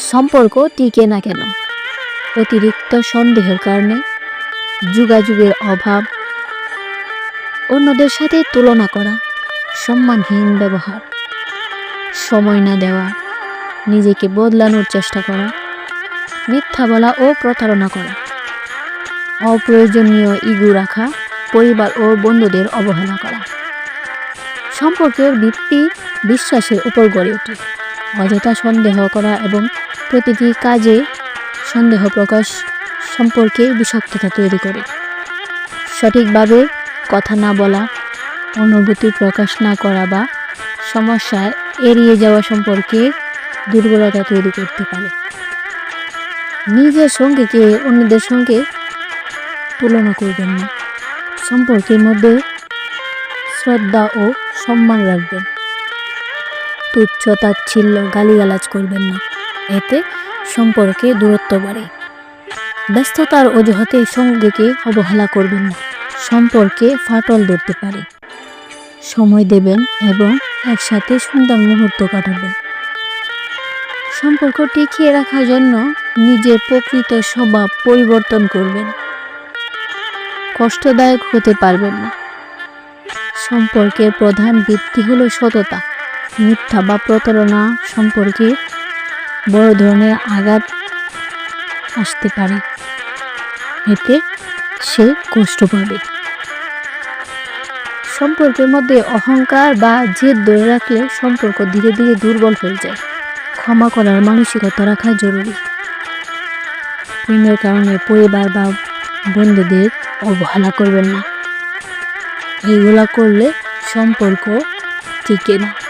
সম্পর্ক টিকে না কেন? অতিরিক্ত সন্দেহের কারণে, যোগাযোগের অভাব, অন্যদের সাথে তুলনা করা, সম্মানহীন ব্যবহার, সময় না দেওয়া, নিজেকে বদলানোর চেষ্টা করা, মিথ্যা বলা ও প্রতারণা করা, অপ্রয়োজনীয় ইগু রাখা, পরিবার ও বন্ধুদের অবহেলা করা। সম্পর্কের ভিত্তি বিশ্বাসের উপর গড়ে ওঠে। অযথা সন্দেহ করা এবং প্রতিটি কাজে সন্দেহ প্রকাশ সম্পর্কে বিষাক্ততা তৈরি করে। সঠিকভাবে কথা না বলা, অনুভূতি প্রকাশ না করা বা সমস্যা এড়িয়ে যাওয়া সম্পর্কে দুর্বলতা তৈরি করতে পারে। নিজের সঙ্গীকে অন্যদের সঙ্গে তুলনা করবেন না। সম্পর্কের মধ্যে শ্রদ্ধা ও সম্মান রাখবেন। তুচ্ছ তাচ্ছিল্য গালিগালাজ করবেন না। এতে সম্পর্কে দূরত্ব বাড়ে। ব্যস্ততার অজুহাতে সঙ্গীকে অবহেলা করবেন না। সম্পর্কে ফাটল ধরতে পারে। সময় দেবেন এবং একসাথে সুন্দর মুহূর্ত কাটাবেন। সম্পর্ক টিকিয়ে রাখার জন্য নিজের প্রকৃত স্বভাব পরিবর্তন করবেন। কষ্টদায়ক হতে পারবেন না। সম্পর্কের প্রধান ভিত্তি হলো সততা। মিথ্যা বা প্রতারণা সম্পর্কে বড় ধরনের আঘাত আসতে পারে। এতে সে কষ্ট পাবে। সম্পর্কের মধ্যে অহংকার বা জেদ ধরে রাখলে সম্পর্ক ধীরে ধীরে দুর্বল হয়ে যায়। ক্ষমা করার মানসিকতা রাখা জরুরি। প্রেমের কারণে পরিবার বা বন্ধুদের অবহেলা করবেন না। এইগুলা করলে সম্পর্ক টিকে না।